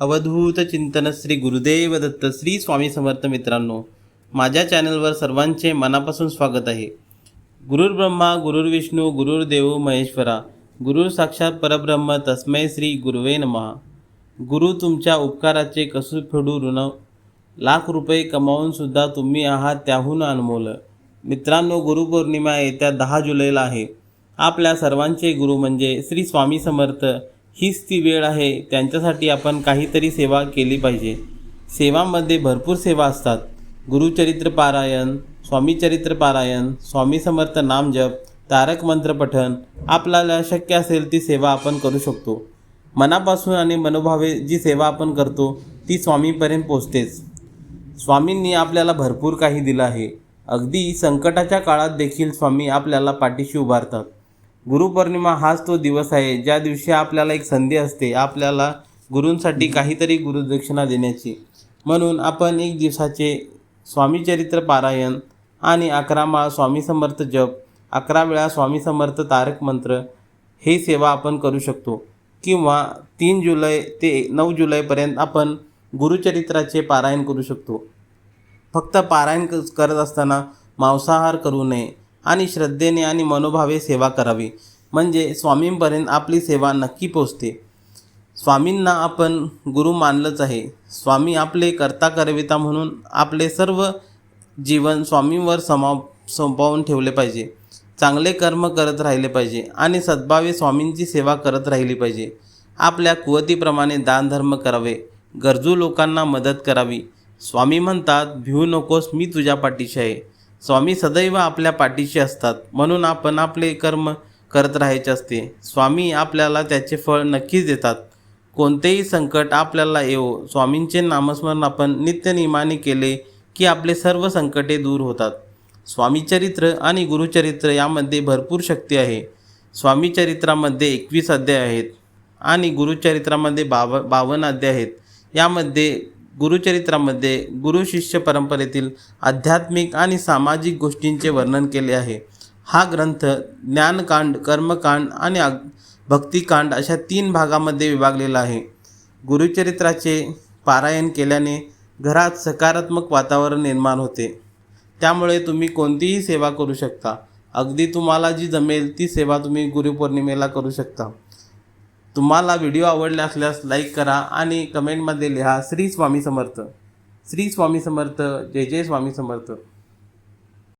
अवधूत चिंतन श्री गुरुदेव दत्त श्री स्वामी समर्थ मित्रांनो माझ्या चॅनलवर सर्वांचे मनापासून स्वागत आहे. गुरुर् ब्रह्मा गुरुर्विष्णू गुरुर्देव महेश्वरा गुरुर साक्षात परब्रह्म तस्मै श्री गुरुवे नमहा गुरु तुमच्या उपकाराचे कसू फेडू ऋण लाख रुपये कमावूनसुद्धा तुम्ही आहात त्याहून अनमोल. मित्रांनो गुरुपौर्णिमा येत्या दहा जुलैला आहे. आपल्या सर्वांचे गुरु म्हणजे श्री स्वामी समर्थ हीच ती वेळ आहे त्यांच्यासाठी आपण काहीतरी सेवा केली पाहिजे. सेवामध्ये भरपूर सेवा असतात. गुरुचरित्र पारायण स्वामीचरित्र पारायण स्वामी समर्थ नामजप तारक मंत्र पठण आपल्याला शक्य असेल ती सेवा आपण करू शकतो. मनापासून आणि मनोभावे जी सेवा आपण करतो ती स्वामीपर्यंत पोचतेच स्वामींनी आपल्याला भरपूर काही दिलं आहे. अगदी संकटाच्या काळात देखील स्वामी आपल्याला पाठीशी उभारतात. गुरुपौर्णिमा हाच तो दिवस आहे. ज्या दिवशी आपल्याला एक संधी असते आपल्याला गुरूंसाठी काहीतरी गुरुदक्षिणा देण्याची. म्हणून आपण एक दिवसाचे स्वामीचरित्र पारायण आणि अकरा माळ स्वामी समर्थ जप अकरा वेळा स्वामी समर्थ तारक मंत्र हे सेवा आपण करू शकतो. किंवा तीन जुलै ते नऊ जुलैपर्यंत आपण गुरुचरित्राचे पारायण करू शकतो. फक्त पारायण करत असताना मांसाहार करू नये. आणि श्रद्धेने आणि मनोभावे सेवा करावी. म्हणजे स्वामींपर्यंत आपली सेवा नक्की पोचते. स्वामींना आपण गुरु मानलंच आहे. स्वामी आपले करता करविता म्हणून आपले सर्व जीवन स्वामींवर समाव संपवून ठेवले पाहिजे. चांगले कर्म करत राहिले पाहिजे आणि सद्भावे स्वामींची सेवा करत राहिली पाहिजे. आपल्या कुवतीप्रमाणे दानधर्म करावे. गरजू लोकांना मदत करावी. स्वामी म्हणतात भिवू नकोस मी तुझ्या पाठीशी आहे. स्वामी सदैव आपल्या पाठीशी असतात. म्हणून आपण आपले कर्म करत राहायचे असते. स्वामी आपल्याला त्याचे फळ नक्कीच देतात. कोणतेही संकट आपल्याला येवो स्वामींचे नामस्मरण आपण नित्यनियमाने केले की आपले सर्व संकटे दूर होतात. स्वामीचरित्र आणि गुरुचरित्र यामध्ये भरपूर शक्ती आहे. स्वामीचरित्रामध्ये एकवीस अध्याय आहेत आणि गुरुचरित्रामध्ये बाव बावन्न अध्याय आहेत. यामध्ये गुरुचरित्रामध्ये गुरु शिष्य परंपरेतील आध्यात्मिक आणि सामाजिक गोष्टींचे वर्णन केले आहे. हा ग्रंथ ज्ञानकांड कर्मकांड आणि भक्तिकांड अशा तीन भागामध्ये विभागलेला आहे. गुरुचरित्राचे पारायण केल्याने घरात सकारात्मक वातावरण निर्माण होते. त्यामुळे तुम्ही कोणतीही सेवा करू शकता. अगदी तुम्हाला जी जमेल ती सेवा तुम्ही गुरुपौर्णिमेला करू शकता. तुम्हाला व्हिडिओ आवडला असल्यास लाईक करा आणि कमेंटमध्ये लिहा श्री स्वामी समर्थ. श्री स्वामी समर्थ जय जय स्वामी समर्थ.